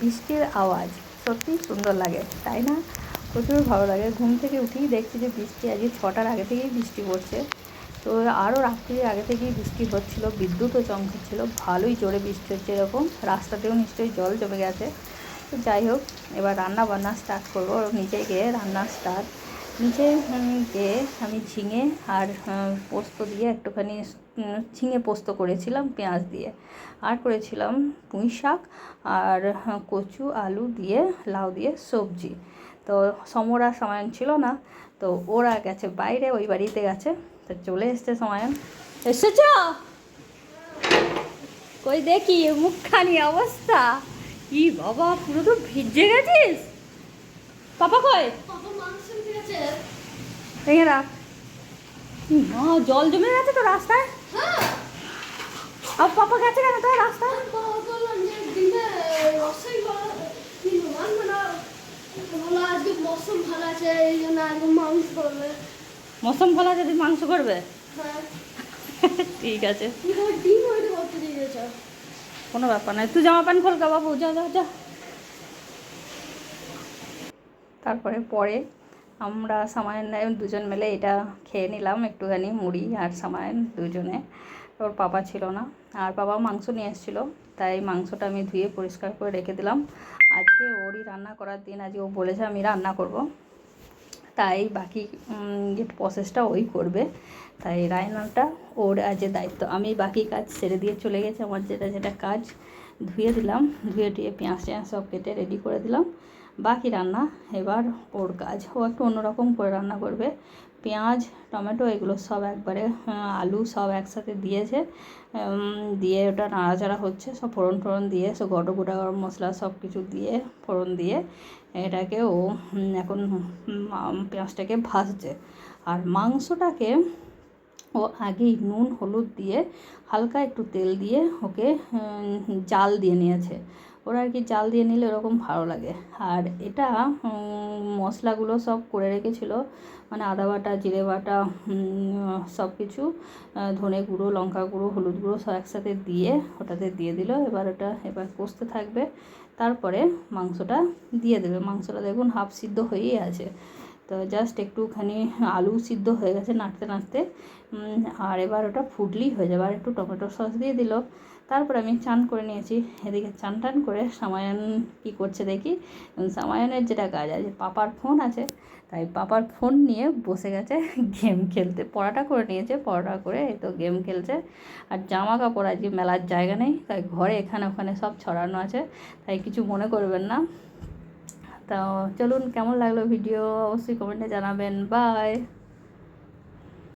বৃষ্টির আওয়াজ। সত্যিই সুন্দর লাগে, তাই না? প্রচুর ভালো লাগে। ঘুম থেকে উঠেই দেখছি যে বৃষ্টি আজকে ছটার আগে থেকেই বৃষ্টি পড়ছে। তো আরও রাত্রির আগে থেকেই বৃষ্টি হচ্ছিল, বিদ্যুৎও চমকাচ্ছিল, ভালোই জোরে বৃষ্টি হচ্ছে এরকম। রাস্তাতেও নিশ্চয়ই জল জমে গেছে। তো যাই হোক, এবার রান্না বান্না স্টার্ট করব নিজে গিয়ে রান্না স্টার্ট নিচে গিয়ে আমি ঝিঙে আর পোস্ত দিয়ে একটুখানি ঝিঙে পোস্ত করেছিলাম, পেঁয়াজ দিয়ে। আর করেছিলাম পুঁই শাক আর কচু, আলু দিয়ে, লাউ দিয়ে সবজি। তো সমরা সামায়ন ছিল না, তো ওরা গেছে বাইরে, ওই বাড়িতে গেছে। তো চলে এসছে সামায়ন। এসেছ? কই দেখি, মুখখানি অবস্থা। কি বাবা, পুরো তো ভিজে গেছিস? পাপা কই? ভেঙে রাখ মা জল জমে গেছে তো রাস্তায়। আর পাপা গেছে কেন তোর রাস্তায়? মৌসুম ভালো আছে মাংস করবে? হ্যাঁ ঠিক আছে। দিয়েছ কোনো ব্যাপার নয় তুই জামা প্যান্ট খোল বাবু যা যা যা। তারপরে পরে আমরা সামায়ন দুজন মিলে এটা খেয়ে নিলাম একটুখানি, মুড়ি আর সামায়ন দুজনে। ওর পাপা ছিল না, আর বাবা মাংস নিয়ে এসেছিল, তাই মাংসটা আমি ধুয়ে পরিষ্কার করে রেখে দিলাম। আজকে ওরই রান্না করার দিন, আজকে ও বলেছে আমি রান্না করব। তাই বাকি যে প্রসেসটা ওই করবে। তাই রান্নাটা ওর আজ দায়িত্ব। আমি বাকি কাজ সেরে দিয়ে চলে গেছে, আমার যেটা যেটা কাজ, ধুয়ে দিলাম। ধুয়ে টুয়ে পেঁয়াজ টেঁয়াজ সব কেটে রেডি করে দিলাম। বাকি রান্না এবার ওর কাজ। ও একটু অন্যরকম করে রান্না করবে। পেঁয়াজ, টমেটো এগুলো সব একবারে আলু সব একসাথে দিয়েছে। দিয়ে ওটা নাড়াচাড়া হচ্ছে। সব ফোড়ন টোড়ন দিয়ে, সব গটো গোটা গরম মশলা সব কিছু দিয়ে, ফোড়ন দিয়ে এটাকে ও এখন পেঁয়াজটাকে ভাজছে। আর মাংসটাকে ও আগেই নুন, হলুদ দিয়ে হালকা একটু তেল দিয়ে ওকে জাল দিয়ে নিয়েছে। ওরা আর কি চাল দিয়ে নিলে ওরকম ভালো লাগে। আর এটা মশলাগুলো সব করে রেখেছিল। মানে আদা বাটা, জিরে বাটা সব কিছু ধনে গুঁড়ো, লঙ্কা গুঁড়ো, হলুদ গুঁড়ো সব একসাথে দিয়ে ওটাতে দিয়ে দিল। এবার ওটা, এবার কষতে থাকবে। তারপরে মাংসটা দিয়ে দেবে। মাংসটা দেখুন হাফ সিদ্ধ হয়েই আছে। তো জাস্ট একটুখানি আলু সিদ্ধ হয়ে গেছে নাড়তে নাড়তে। আর এবার ওটা ফুটলেই হয়ে যাবে। আর একটু টমেটো সস দিয়ে দিল। তারপর আমি চান করে নিয়েছি। এদিকে চান টান করে সামায়ন কী করছে দেখি? সামায়নের যেটা কাজ আছে, পাপার ফোন আছে। তাই পাপার ফোন নিয়ে বসে গেছে গেম খেলতে। পড়াটা করে নিয়েছে, পড়াটা করে এই তো গেম খেলছে। আর জামা কাপড় আজকে মেলার জায়গা নেই, তাই ঘরে এখানে ওখানে সব ছড়ানো আছে। তাই কিছু মনে করবেন না। তো চলুন কেমন লাগল ভিডিও অবশ্যই কমেন্টে জানাবেন। বাই